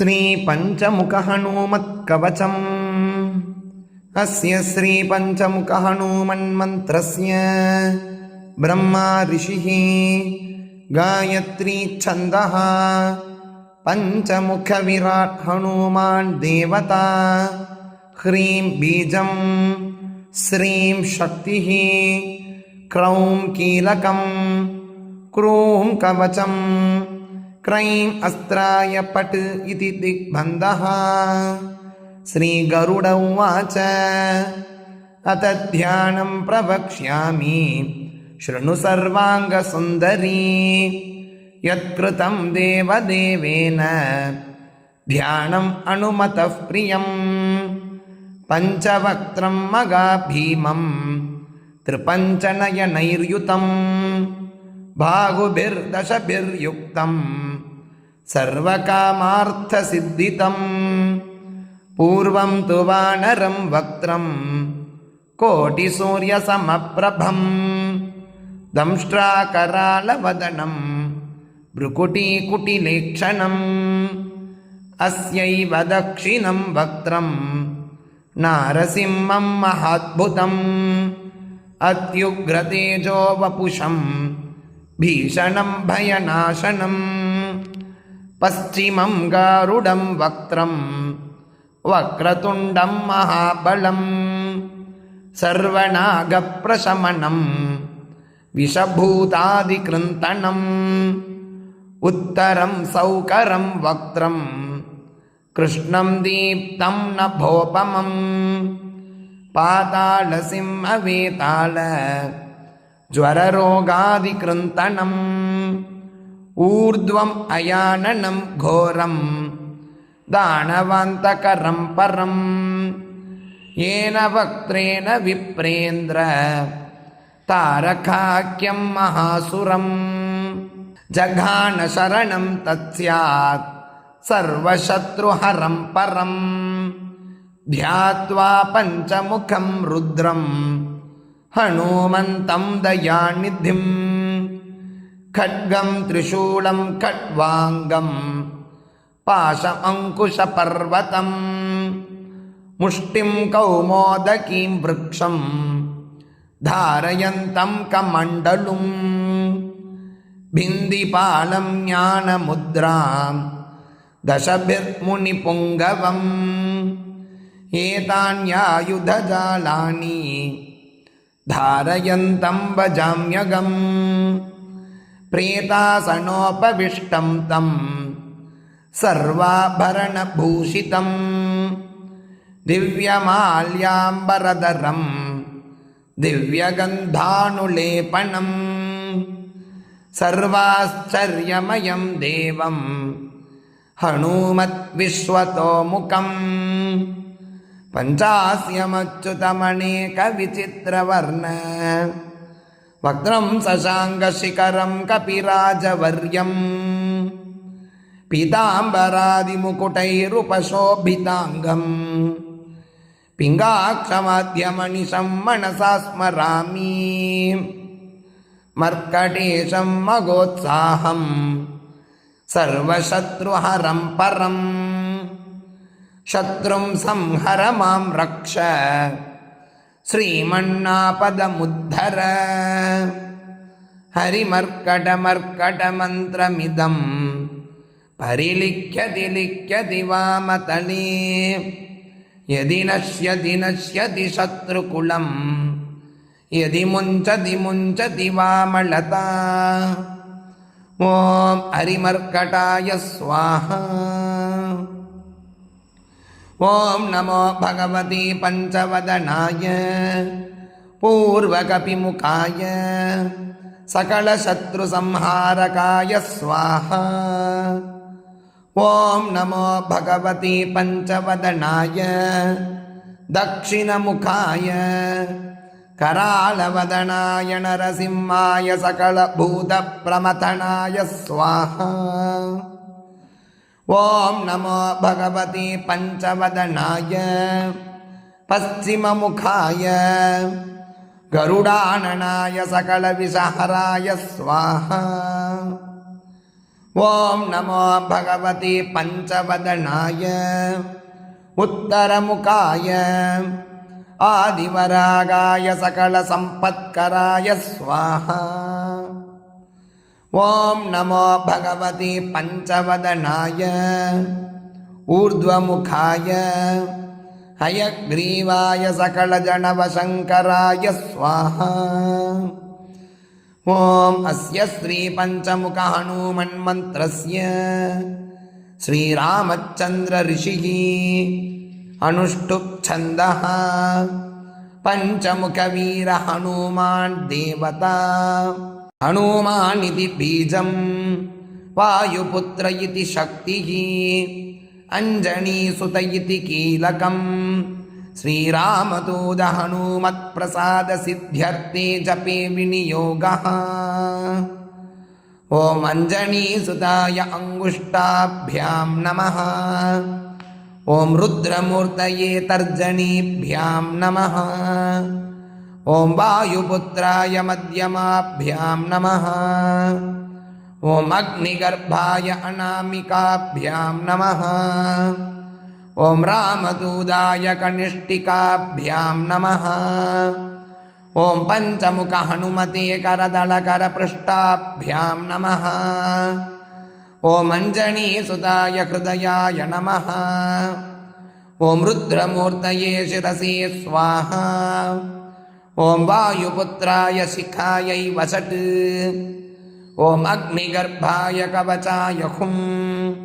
श्रीपञ्चमुखहनुमत्कवचम् अस्य श्रीपञ्चमुखहनुमन्मन्त्रस्य ब्रह्मा ऋषिः गायत्री छन्दः पञ्चमुखविराट् हनुमान् देवता। ह्रीं बीजं श्रीं शक्तिः। क्रौं कीलकं क्रूं कवचम् क्रैम् अस्त्राय पट् इति दिग्बन्धः श्रीगरुड उवाच अत ध्यानं प्रवक्ष्यामि शृणु सर्वाङ्गसुन्दरी यत्कृतं देवदेवेन ध्यानम् अनुमतः प्रियम् पञ्चवक्त्रं मगाभीमं त्रिपञ्चनयनैर्युतम् बाहुभिर्दशभिर्युक्तं सर्वकामार्थसिद्धितं। पूर्वं तु वानरं वक्त्रं कोटिसूर्यसमप्रभं दंष्ट्राकरालवदनं भ्रुकुटीकुटिलेक्षणम् अस्यैव दक्षिणं वक्त्रं नारसिंहं महाद्भुतम् अत्युग्रतेजो वपुषम् भीषणं பச்சிமம் காருடம் வக்ரம் வக்ரதுண்டம் மகாபலம் சர்வநாகப்பிரசமனம் விஷபூதாதிகிருந்தனம் உத்தரம் சௌகரம் வக்ரம் கிருஷ்ணம் தீப்தம் நபோபமம் பாதாள சிம்மவேதாள ஜுவரரோகாதிகிருந்தனம் ஊர்துவம் அயானனம் கோரம் தானவாந்தகரம் பரம். ஏன வக்ரேன விப்ரேந்திர தாரகாக்கியம் மகாசுரம். ஜகான சரணம் தத்யாத் சர்வசத்ருஹரம் பரம். தியாத்வா பஞ்சமுகம் ருத்ரம் ஹனுமந்தம் தயாநிதிம். खड्गं त्रिशूलं खट्वाङ्गं पाशमङ्कुशपर्वतम् मुष्टिं कौमोदकीं वृक्षं धारयन्तं कमण्डलुम् भिन्दिपालं ज्ञानमुद्रां दशभिर्मुनिपुङ्गवम् एतान्यायुधजालानि धारयन्तं भजाम्यगम् प्रेतासनोपविष्टं तं सर्वाभरणभूषितं दिव्यमाल्याम्बरधरं दिव्यगन्धानुलेपनम् सर्वाश्चर्यमयं देवं हनूमद्विश्वतोमुखम् पञ्चास्यमच्युतमनेकविचित्रवर्ण வக்ரம் சசாங்கசிகரம் கபிராஜவர்யம். பிதாம்பராதிமுகுட்டைருபசோபிதாங்கம் பிங்காட்சமாத்தியமணிசம் மனசா ஸ்மராமி மர்க்கடேஷம் மகோத்சாகம். சர்வசத்ருஹரம் பரம். சத்ரும் சம்ஹர மாம் ரக்ஷ. श्रीमन्नापदमुद्धर हरिमर्कटमर्कटमन्त्रमिदं परिलिख्यति लिख्यति वामतले यदि नश्यति नश्यति शत्रुकुलं यदि मुञ्चति मुञ्चति वामलता ॐ हरिमर्कटाय स्वाहा ॐ नमो भगवते पञ्चवदनाय पूर्वकपिमुखाय सकलशत्रुसंहारकाय स्वाहा ॐ नमो भगवते पञ्चवदनाय दक्षिणमुखाय करालवदनाय नरसिंहाय सकलभूतप्रमथनाय स्वाहा ॐ नमो भगवते पञ्चवदनाय पश्चिममुखाय गरुडाननाय सकलविषहराय स्वाहा ॐ नमो भगवते पञ्चवदनाय उत्तरमुखाय आदिवरागाय सकलसम्पत्कराय स्वाहा ஓம் நமோ பகவதி பஞ்சவதனாய ஊர்துவமுகாய ஹயக்ரீவாய சகலஜனவசங்கராய ஸ்வாஹா. ஓம் அஸ்ய ஸ்ரீ பஞ்சமுக ஹனுமன் மந்திரஸ்ய ஸ்ரீராமச்சந்திர ரிஷிகி அனுஷ்டுப் சந்தா பஞ்சமுக வீர ஹனுமான் தேவதா. देवता हनुमानिति बीजं वायुपुत्र इति शक्तिः अञ्जनीसुत इति कीलकम् श्रीरामदूत हनुमत्प्रसादसिद्ध्यर्थे जपे विनियोगः ॐ अञ्जनीसुताय अङ्गुष्टाभ्यां नमः ॐ रुद्रमूर्तये तर्जनीभ्यां नमः ॐ वायुपुत्राय मध्यमाभ्यां नमः। ॐ अग्निगर्भाय अनामिकाभ्यां नमः। ॐ रामदूदाय कनिष्ठिकाभ्यां नमः। ॐ पञ्चमुखहनुमते करदलकरपृष्ठाभ्यां नमः। ॐ अञ्जनीसुताय हृदयाय नमः। ॐ रुद्रमूर्तये शिरसे स्वाहा। ஓம் வாயுபுத்திராய சிகாயை வசட்டு. ஓம் அக்னிகர்பாய கவச்சாய ஹும்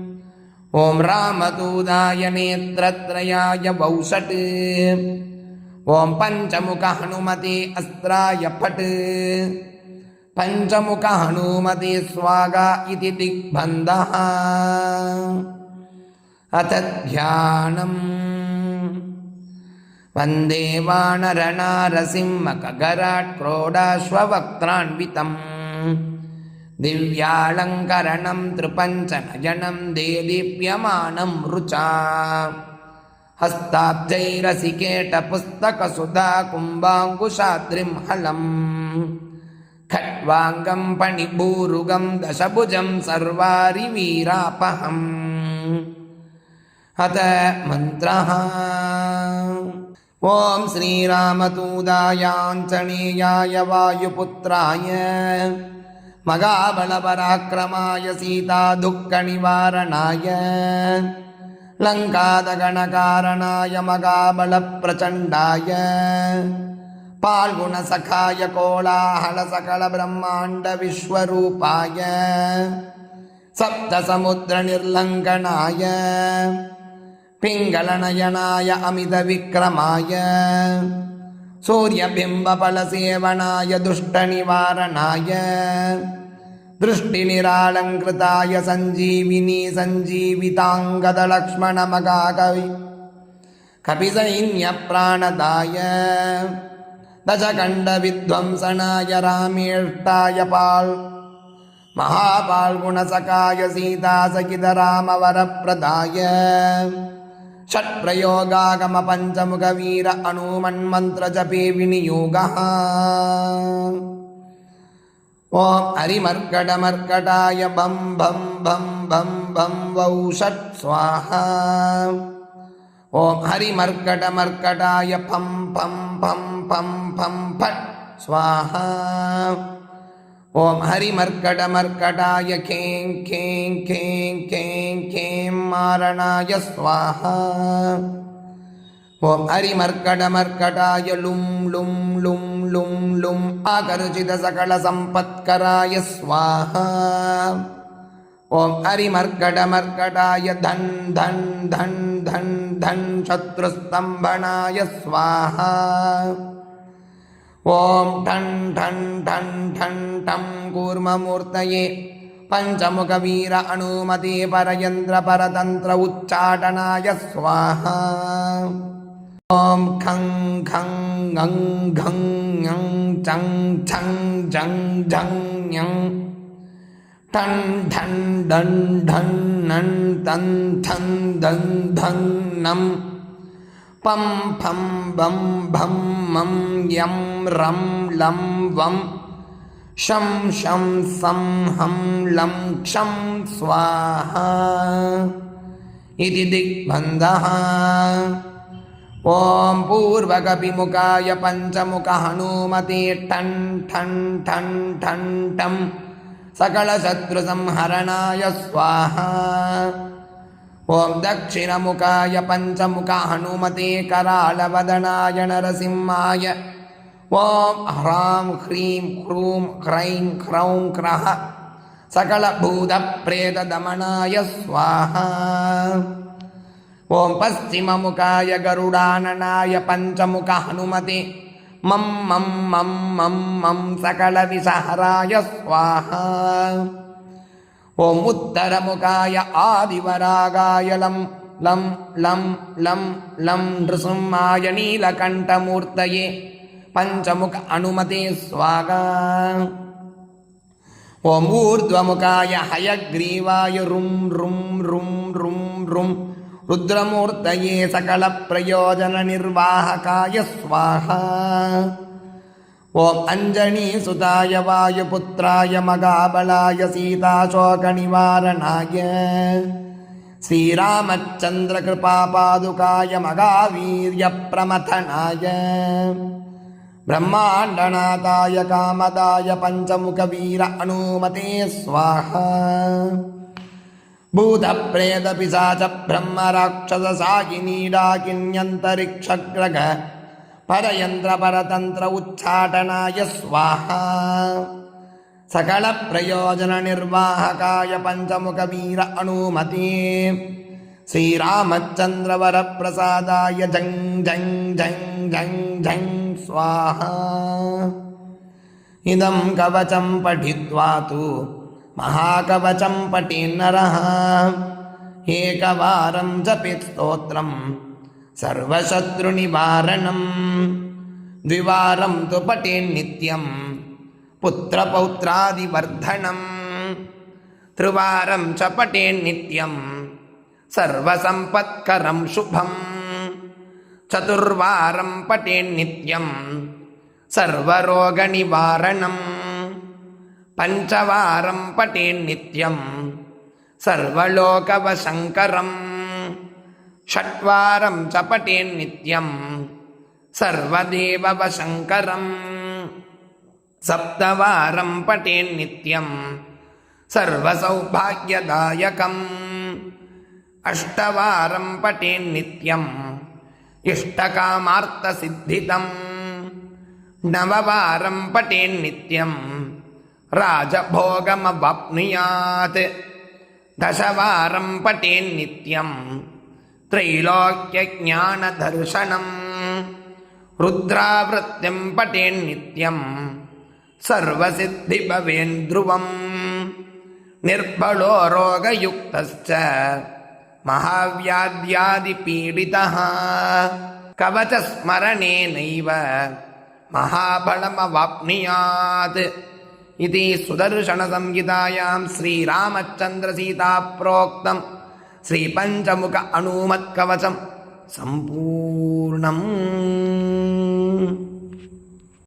ஓம் ராமதூதாய நேத்திரத்ரயாய வௌசட்டு. ஓம் பஞ்சமுக ஹனுமதி அஸ்திராய பட்டு. பஞ்சமுக ஹனுமதி ஸ்வாகா இது திக்பந்தா. அத தியானம் वन्दे वानरनारसिंहकगराट् क्रोडाश्ववक्त्रान्वितम्। दिव्यालङ्करणं त्रिपञ्चनयनं देदीप्यमानं रुचा हस्ताब्जैरसिकेटपुस्तकसुधा कुम्बाङ्कुशाद्रिं हलम्। खट्वाङ्गं पणिभूरुगं दशभुजं सर्वारिवीरापहम्। अथ मन्त्रः ॐ श्रीरामतूदायाञ्जनेयाय वायुपुत्राय मगाबलपराक्रमाय सीतादुःखनिवारणाय लङ्कादगणकारणाय मगाबलप्रचण्डाय पाल्गुणसखाय कोलाहलसकलब्रह्माण्डविश्वरूपाय सप्तसमुद्रनिर्लङ्घनाय पिङ्गलनयनाय अमितविक्रमाय सूर्यबिम्बफलसेवनाय दुष्टनिवारणाय दृष्टिनिरालङ्कृताय सञ्जीविनी सञ्जीविताङ्गदलक्ष्मणमगाकवि कपिसैन्यप्राणदाय दशकण्डविध्वंसनाय रामेष्टाय पाल् महापाल्गुणसखाय सीतासहितरामवरप्रदाय षट्प्रयोगागमपञ्चमुखवीर अणुमन्मन्त्रजपे विनियोगः ॐ हरिमर्कटमर्कटाय बं भं भं भं भं वौ षट् स्वाहा ॐ हरिमर्कटमर्कटाय फं फं फं फं फं फट् स्वाहा ஓம் ஹரி மர்கட மர்கடாய கேங் கேங் கேங் கேங் கேம் மாரணாய ஸ்வாஹா. ஓம் ஹரி மர்கட மர்கடாய லும் லும் லும் லும் லும் அகர்ஜித சகல சம்பத்கராய ஸ்வாஹா. ஓம் ஹரி மர்கட மர்கடாய தன் தன் தன் தன் தன் சத்ருஸ்தம்பனாய ஸ்வாஹா. ॐ ठं ठं ठं ठं ठं कूर्ममूर्तये पञ्चमुखवीर अनुमते परयन्त्रपरतन्त्र उच्चाटनाय स्वाहा ॐ खं खं गं घं ङं चं छं झं झं ञं ठं ठं डं ढं णं तं छं दं धं नम् पं फं बं भं मं यं रं लं वं शं शं सं हं लं क्षं स्वाहा इति दिग्बन्धः ॐ पूर्वकपिमुखाय पञ्चमुखहनुमते ठन् ठन् ठन् ठन् टं सकलशत्रुसंहरणाय स्वाहा ॐ दक्षिणमुखाय पञ्चमुखहनुमते करालवदनाय नरसिंहाय ॐ ह्रां ह्रीं ह्रूं ह्रैं ह्रौं क्रः सकलभूतप्रेतदमनाय स्वाहा ॐ पश्चिममुखाय गरुडाननाय पञ्चमुखहनुमते मं मं मं मं मं सकलविषहराय स्वाहा ஓம் உத்தரமுகாய ஆதிவராகாயலம். லம் லம் லம் லம் நிருசும்மாய நீலகண்டமூர்த்தயே. பஞ்சமுக அனுமதே ஸ்வாகா ஓம் ஊர்துவமுகாய ஹயக்ரீவாய ரும் ரும் ரும் ரும் ரும். ருத்ரமூர்த்தயே சகல பிரயோஜன நிர்வாககாய ஸ்வாகா रुं रुं रुं रुद्रमूर्तये सकलप्रयोजननिर्वाहकाय स्वाहा ॐ अञ्जनीसुताय वायुपुत्राय मगाबलाय सीताशोकनिवारणाय श्रीरामचन्द्रकृपापादुकाय मगावीर्यप्रमथनाय ब्रह्माण्डनाथाय कामदाय पञ्चमुखवीर अनुमते स्वाहा भूतप्रेतपिशाच ब्रह्मराक्षससायिनीडाकिन्यन्तरिक्षग्रग పరయంత్రపరతంత్ర ఉచ్చాటనాయ స్వాహ. సకల ప్రయోజన నిర్వాహకాయ పంచముఖవీర అనుమతి. శ్రీరామచంద్రవర ప్రసాదాయ జంగ్ జంగ్ జంగ్ జంగ్ జంగ్ స్వాహ. ఇదం కవచం పఠిత్వా తు మహాకవచం పఠిన్నర. ఏకవారం జపిస్తోత్రం స్తోత్రం सर्वशत्रुनिवारणं द्विवारं तु पठेन्नित्यं पुत्रपौत्रादिवर्धनं त्रिवारं च पठेन्नित्यं सर्वसम्पत्करं शुभम् चतुर्वारं पठेन्नित्यं सर्वरोगनिवारणम् पञ्चवारं पठेन्नित्यं सर्वलोकवशङ्करम् षट्वारं च पठेन्नित्यं सर्वदेववशङ्करम् सप्तवारं पठेन्नित्यं सर्वसौभाग्यदायकम् अष्टवारं पठेन्नित्यम् इष्टकामार्थसिद्धितम् नववारं पठेन्नित्यं राजभोगमवाप्नुयात् दशवारं पठेन्नित्यं त्रैलोक्यज्ञानदर्शनम् रुद्रावृत्तिं पठेन्नित्यं सर्वसिद्धिभवेन्द्रुवम् निर्बलो रोगयुक्तश्च महाव्याध्यादिपीडितः कवचस्मरणेनैव महाबलमवाप्नुयात् इति सुदर्शनसंहितायां శ్రీ పంచముఖ అణూమత్కవచం సంపూర్ణం